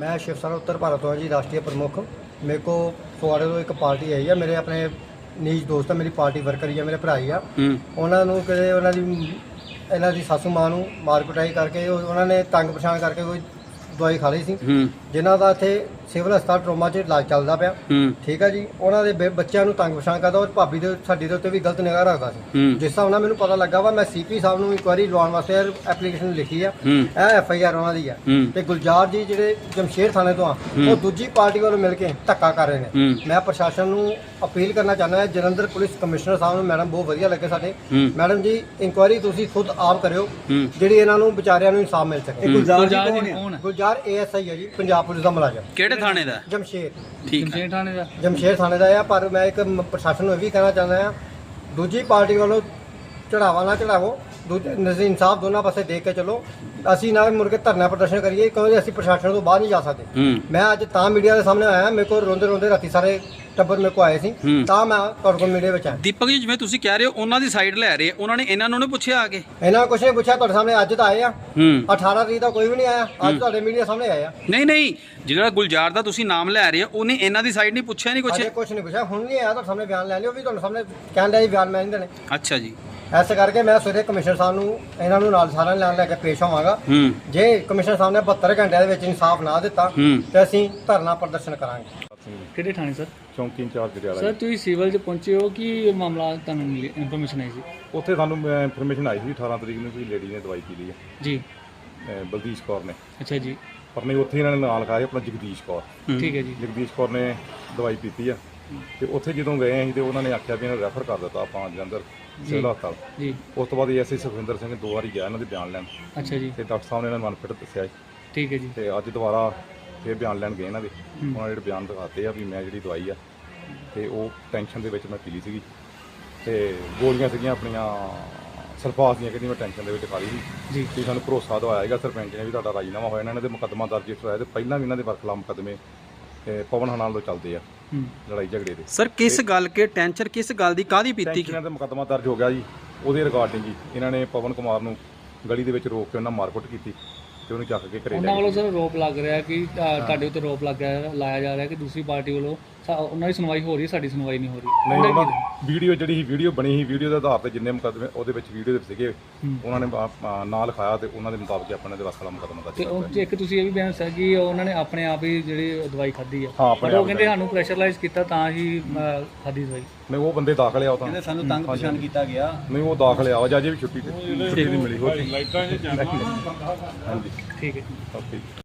ਮੈਂ ਸ਼ਿਵ ਸੈਨਾ ਉੱਤਰ ਭਾਰਤ ਤੋਂ ਹਾਂ ਜੀ ਰਾਸ਼ਟਰੀ ਪ੍ਰਮੁੱਖ। ਮੇਰੇ ਕੋ ਫਗਵਾੜੇ ਤੋਂ ਇੱਕ ਪਾਰਟੀ ਆਈ ਆ ਮੇਰੇ ਆਪਣੇ ਨੀਜ ਦੋਸਤ ਆ ਮੇਰੀ ਪਾਰਟੀ ਵਰਕਰ ਹੀ ਆ ਮੇਰੇ ਭਰਾ ਹੀ ਆ। ਉਹਨਾਂ ਨੂੰ ਕਿਤੇ ਉਹਨਾਂ ਦੀ ਇਹਨਾਂ ਦੀ ਸਾਸੂ ਮਾਂ ਨੂੰ ਮਾਰ ਕੁਟਾਈ ਕਰਕੇ ਉਹ- ਉਹਨਾਂ ਨੇ ਤੰਗ ਪਛਾਣ ਕਰਕੇ ਕੋਈ ਦਵਾਈ ਖਾ ਲਈ ਸੀ। ਜਿਨ੍ਹਾਂ ਦਾ ਇੱਥੇ ਸਿਵਲ ਹਸਪਤਾਲ ਟਰੋਮਾ 'ਚ ਇਲਾਜ ਚੱਲਦਾ ਪਿਆ। ਹੂੰ। ਠੀਕ ਹੈ ਜੀ। ਉਹਨਾਂ ਦੇ ਬੇ- ਬੱਚਿਆਂ ਨੂੰ ਤੰਗ ਪਛਾਣ ਕਰਦਾ ਉਹ ਭਾਬੀ ਦੇ ਸਾਡੀ ਦੇ ਉੱਤੇ ਵੀ ਗਲਤ ਨਿਗਾਹ ਰੱਖਦਾ ਸੀ। ਹੂੰ। ਜਿਸ ਹਿਸਾਬ ਨਾਲ ਮੈਨੂੰ ਪਤਾ ਲੱਗਾ ਵਾ ਮੈਂ ਸੀਪੀ ਸਾਹਿਬ ਨੂੰ ਇਨਕੁਆਇਰੀ ਲਵਾਉਣ ਵਾਸਤੇ ਐਪਲੀਕੇਸ਼ਨ ਲਿਖੀ ਆ। ਹੂੰ। ਇਹ ਐਫ ਆਈ ਆਰ ਉਹਨਾਂ ਦੀ ਆ। ਹੂੰ। ਤੇ ਗੁਲਜ਼ਾਰ ਜੀ ਜਿਹੜੇ ਜਮਸ਼ੇਰ ਥਾਣੇ ਤੋਂ ਆ ਉਹ ਦੂਜੀ ਪਾਰਟੀ ਵੱਲੋਂ ਮਿਲ ਕੇ ਧੱਕਾ ਕਰ ਰਹੇ ਨੇ। ਹੂੰ। ਮੈਂ ਪ੍ਰਸ਼ਾਸਨ ਨੂੰ ਅਪੀਲ ਕਰਨਾ ਚਾਹੁੰਦਾ ਹਾਂ ਜਲੰਧਰ ਪੁਲਿਸ ਕਮਿਸ਼ਨਰ ਸਾਹਿਬ ਨੂੰ ਮੈਡਮ ਬਹੁਤ ਵਧੀਆ ਲੱਗੇ ਸਾਡੇ। ਹੂੰ। ਮੈਡਮ ਜੀ ਇਨਕੁਆਇਰੀ ਤੁਸੀਂ ਖੁਦ ਆਪ ਕਰਿਓ। ਹੂੰ। ਜਿਹੜੀ ਇਹਨਾਂ ਨੂੰ ਵਿਚਾਰਿਆਂ ਨੂੰ ਇਨਸਾਫ ਮਿਲ ਸਕੇ। ਗੁਲਜ਼ਾਰ ਜੀ ਕੌਣ ਹੈ ਗੁਲਜ਼ਾਰ ਏਐਸਆਈ ਹੈ ਜੀ ਪੰਜਾਬ ਪੁਲਿਸ ਦਾ ਮੁਲਾਜ਼ਮ ਕਿਹੜੇ ਥਾਣੇ ਦਾ? ਜਮਸ਼ੇਰ। ਠੀਕ ਹੈ ਥਾਣੇ ਦਾ। ਜਮਸ਼ੇਰ ਥਾਣੇ ਦਾ ਆ ਪਰ ਮੈਂ ਇੱਕ ਮ- ਪ੍ਰਸ਼ਾਸਨ ਨੂੰ ਇਹ ਵੀ ਕਹਿਣਾ ਚਾਹੁੰਦਾ ਆ ਦੂਜੀ ਪਾਰਟੀ ਵੱਲੋਂ ਚੜਾਵਾ ਨਾ ਚੜਾਵੋ ਦੂਜੇ ਨਜ਼ਰ ਇਨਸਾਫ ਦੋਨਾਂ ਪਾਸੇ ਦੇਖ ਕੇ ਚਲੋ। ਅਸੀਂ ਨਾ ਮੁੜ ਕੇ ਧਰਨਾ ਪ੍ਰਦਰਸ਼ਨ ਕਰੀਏ ਕਿਉਂਕਿ ਅਸੀਂ ਪ੍ਰਸ਼ਾਸਨ ਤੋਂ ਬਾਹਰ ਨਹੀਂ ਜਾ ਸਕਦੇ। ਹੂੰ। ਮੈਂ ਅੱਜ ਤਾਂ ਮੀਡੀਆ ਦੇ ਸਾਹਮਣੇ ਆਇਆ ਮੇਰੇ ਕੋਲ ਰੋਂਦੇ ਰੋਂਦੇ ਰਾਤੀ ਸਾਰੇ ਟੱਬਰ ਮੇਰੇ ਕੋਲ ਆਏ ਸੀ। ਤਾਂ ਮੈਂ ਤੁਹਾਡੇ ਕੋਲ ਮੀਡੀਆ ਵਿੱਚ ਆਇਆ। ਦੀਪਕ ਜੀ ਜਿਵੇਂ ਤੁਸੀਂ ਕਹਿ ਰਹੇ ਹੋ ਉਹਨਾਂ ਦੀ ਸਾਈਡ ਲੈ ਰਹੇ ਉਹਨਾਂ ਨੇ ਇਹਨਾਂ ਨੂੰ ਨਹੀਂ ਪੁੱਛਿਆ ਆ ਕੇ? ਇਹਨਾਂ ਕੁਛ ਨਹੀਂ ਪੁੱਛਿਆ ਤੁਹਾਡੇ ਸਾਹਮਣੇ ਅੱਜ ਤਾਂ ਆਏ ਆ। ਹੂੰ। 18 ਤਰੀਕ ਦਾ ਕੋਈ ਵੀ ਨਹੀਂ ਆਇਆ। ਅੱਜ ਤੁਹਾਡੇ ਮੀਡੀਆ ਸਾਹਮਣੇ ਆਏ ਆ। ਨਹੀਂ ਨਹੀਂ। ਜਿਹੜਾ ਗੁਲਜ਼ਾਰ ਦਾ ਤੁਸੀਂ ਨਾਮ ਲੈ ਰਹੇ ਹੋ ਉਹਨੇ ਇਹਨਾਂ ਦੀ ਸਾਈਡ ਨਹੀਂ ਪੁੱਛਿਆ ਨਹੀਂ ਅਜੇ ਕੁਛ ਕੁਛ ਨਹੀਂ ਪੁੱਛਿਆ। ਹੁਣ ਨਹੀਂ ਆਇਆ ਤੁਹਾਡੇ ਸਾਹਮਣੇ ਬਿਆਨ ਲੈ ਲਿਓ ਵੀ ਤੁਹਾਡੇ ਸਾਹਮਣੇ ਲਿਆ ਜੀ ਬਿਆਨ ਮੈਂ ਨਹੀਂ ਦੇਣੇ। ਅੱਛਾ ਜੀ। ਐਸੇ ਕਰਕੇ ਮੈਂ ਸਵੇਰੇ ਕਮਿਸ਼ਨਰ ਸਾਹਿਬ ਨੂੰ ਇਹਨਾਂ ਨੂੰ ਨਾਲ ਸਾਰਿਆਂ ਨੂੰ ਲੈਣ ਲੈ ਕੇ ਪੇਸ਼ ਹੋਵਾਂਗਾ। ਹੂੰ। ਜੇ ਕਮਿਸ਼ਨਰ ਸਾਹਿਬ ਨੇ 72 ਘੰਟਿਆਂ ਦੇ ਵਿੱਚ ਇਨਸਾਫ ਨਾ ਦਿੱਤਾ ਹੂੰ। ਤੇ ਅਸੀਂ ਧਰਨਾ ਪ੍ਰਦਰਸ਼ਨ ਕਰਾਂਗੇ। ਕਿਹੜੇ ਥਾਣੇ ਸਰ? ਚੌਂਕੀ ਇੰਚਾਰਜ ਜੜਿਆਲਾ ਸਰ ਤੁਸੀਂ ਸਿਵਲ 'ਚ ਪਹੁੰਚੇ ਹੋ ਕੀ ਮਾਮਲਾ ਤੁਹਾਨੂੰ ਮਿਲੀ ਇਨਫੋਰਮੇਸ਼ਨ ਆਈ ਸੀ? ਉੱਥੇ ਸਾਨੂੰ ਇਨਫੋਰਮੇਸ਼ਨ ਆਈ ਸੀ 18 ਤਰੀਕ ਨੂੰ ਕੋਈ ਲੇਡੀ ਨੇ ਦਵਾਈ ਪੀ ਲਈ ਹੈ ਜੀ। ਅਹ ਬਲਦੀਸ਼ ਕੌਰ ਨੇ। ਅੱਛਾ ਜੀ। ਪਰ ਨਹੀਂ ਉੱਥੇ ਇਹਨਾਂ ਨੇ ਨਾਂ ਲਿਖਾਇਆ ਆਪਣਾ ਜਗਦੀਸ਼ ਕੌਰ। ਠੀਕ ਹੈ ਜੀ। ਜਗਦੀਸ਼ ਕੌਰ ਨੇ ਦਵਾਈ ਪੀਤੀ ਆ। ਤੇ ਉੱਥੇ ਜਦੋਂ ਗਏ ਅਸੀਂ ਤੇ ਉਹਨਾਂ ਨੇ ਆਖਿਆ ਵੀ ਇਹਨਾਂ ਰੈਫਰ ਕਰ ਦਿੱਤਾ ਆਪਾਂ ਜਲੰਧਰ ਸਿਵਲ ਹਸਪਤਾਲ। ਜੀ। ਉਸ ਤੋਂ ਬਾਅਦ ਐਸਏ ਸੁਖਵਿੰਦਰ ਸਿੰਘ ਦੋ ਵਾਰੀ ਗਿਆ ਇਹਨਾਂ ਦੇ ਬਿਆਨ ਲੈਣ। ਅੱਛਾ ਜੀ। ਤੇ ਡਾਕਟਰ ਸਾਹਿਬ ਨੇ ਇਹਨਾਂ ਨੂੰ ਮਨਫਿਟ ਦੱਸਿਆ ਸੀ ਠੀਕ ਹੈ ਜੀ। ਤੇ ਅੱਜ ਦੁਬਾਰਾ ਫੇਰ ਬਿਆਨ ਲੈਣ ਗਏ ਇਹਨਾਂ ਦੇ। ਉਹਨਾਂ ਨੇ ਜਿਹੜੇ ਬਿਆਨ ਦਿਖਾਤੇ ਆ ਵੀ ਮੈਂ ਜਿਹੜੀ ਦਵਾਈ ਆ ਤੇ ਉਹ ਟੈਨਸ਼ਨ ਦੇ ਵਿੱਚ ਮੈਂ ਪੀ ਲਈ ਸੀਗੀ। ਤੇ ਗੋਲੀਆਂ ਸੀਗੀਆਂ ਆਪਣੀਆਂ ਸਲਫਾਸ ਦੀਆਂ ਕਹਿੰਦੀ ਮੈਂ ਟੈਨਸ਼ਨ ਦੇ ਵਿੱਚ ਖਾ ਲਈ ਸੀ। ਜੀ। ਤੇ ਸਾਨੂੰ ਭਰੋਸਾ ਦਵਾਇਆ ਹੈਗਾ ਸਰਪੰਚ ਨੇ ਵੀ ਤੁਹਾਡਾ ਰਾਜੀਨਾਮਾ ਹੋਇਆ। ਇਹਨਾਂ ਦੇ ਮੁਕੱਦਮਾ ਦਰਜ ਹੋਇਆ ਤੇ ਪਹਿਲਾਂ ਵੀ ਇਹਨਾਂ ਦੇ ਵਰਖਲਾ ਮੁਕੱਦਮੇ ਤੇ ਪਵਨ ਹਨਾਲ ਤੋਂ ਚੱਲਦੇ ਆ। ਲੜਾਈ ਝਗੜੇ ਦੇ। ਸਰ ਕਿਸ ਗੱਲ ਕੇ ਟੈਂਸ਼ਨ ਕਿਸ ਗੱਲ ਦੀ ਕਾਦੀ ਪੀਤੀ ਟੈਂਸ਼ਨਾਂ ਤੇ ਮੁਕੱਦਮਾ ਦਰਜ ਹੋ ਗਿਆ ਜੀ ਉਹਦੇ ਰਿਗਾਰਡਿੰਗ ਜੀ। ਇਹਨਾਂ ਨੇ ਪਵਨ ਕੁਮਾਰ ਨੂੰ ਗਲੀ ਦੇ ਵਿੱਚ ਰੋਕ ਕੇ ਉਹਨਾਂ ਮਾਰਕੁੱਟ ਕੀਤੀ ਤੇ ਉਹਨੂੰ ਚੱਕ ਕੇ ਘਰੇ ਉਹਨਾਂ ਲੈ ਵੱਲੋਂ ਗਏ ਸਰ ਰੋਪ ਲੱਗ ਰਿਹਾ ਕਿ ਅ, ਤੁਹਾਡੇ ਉੱਤੇ ਰੋਪ ਲੱਗ ਰਿਹਾ ਲਾਇਆ ਜਾ ਰਿਹਾ ਕਿ ਦੂਸਰੀ ਪਾਰਟੀ ਵੱਲੋਂ ਸਾ- ਉਹਨਾਂ ਦੀ ਸੁਣਵਾਈ ਹੋ ਰਹੀ ਹੈ ਸਾਡੀ ਸੁਣਵਾਈ ਨਹੀਂ ਹੋ ਰਹੀ। ਨਹੀਂ ਉਹਨਾਂ ਵੀਡੀਓ ਜਿਹੜੀ ਸੀ ਵੀਡੀਓ ਬਣੀ ਸੀ ਵੀਡੀਓ ਦੇ ਆਧਾਰ ਤੇ ਜਿੰਨੇ ਮੁਕੱਦਮੇ ਉਹਦੇ ਵਿੱਚ ਵੀਡੀਓ ਦੇ ਸੀਗੇ। ਉਹਨਾਂ ਨੇ ਆ- ਆ ਨਾਂ ਲਿਖਾਇਆ ਤੇ ਉਹਨਾਂ ਦੇ ਮੁਤਾਬਕ ਆਪਣੇ ਦੇ ਵਸਲਾ ਮੁਕੱਦਮਾ ਦਰਜ ਤੇ ਉਹ 'ਚ ਇੱਕ ਤੁਸੀਂ ਇਹ ਵੀ ਬਿਆਨ ਦੱਸਿਆ ਕਿ ਉਹਨਾਂ ਨੇ ਆਪਣੇ ਆਪ ਹੀ ਜਿਹੜੀ ਦਵਾਈ ਖਾਧੀ ਆ। ਹਾਂ, ਆਪਣੇ ਪਰ ਉਹ ਆਪ ਕਹਿੰਦੇ ਸਾਨੂੰ ਪ੍ਰੈਸ਼ਰਾਈਜ਼ ਕੀਤਾ ਤਾਂ ਹੀ ਅ, ਖਾਧੀ ਦਵਾਈ। ਨਹੀਂ ਉਹ ਬੰਦੇ ਦਾਖਲ ਆ ਉਹ ਤਾਂ। ਕਹਿੰਦੇ ਸਾਨੂੰ ਤੰਗ ਪਛਾਣ ਕੀਤਾ ਗਿਆ। ਨਹੀਂ ਉਹ ਦਾਖਲ ਆ ਅਜੇ ਵੀ ਛੁੱਟੀ ਤੇ ਛੁੱਟੀ ਨਹੀਂ ਮਿਲੀ ਹੋਰ। ਲਾਈਟਾਂ ਹਾਂਜੀ। ਠੀਕ ਹੈ। ਓਕੇ।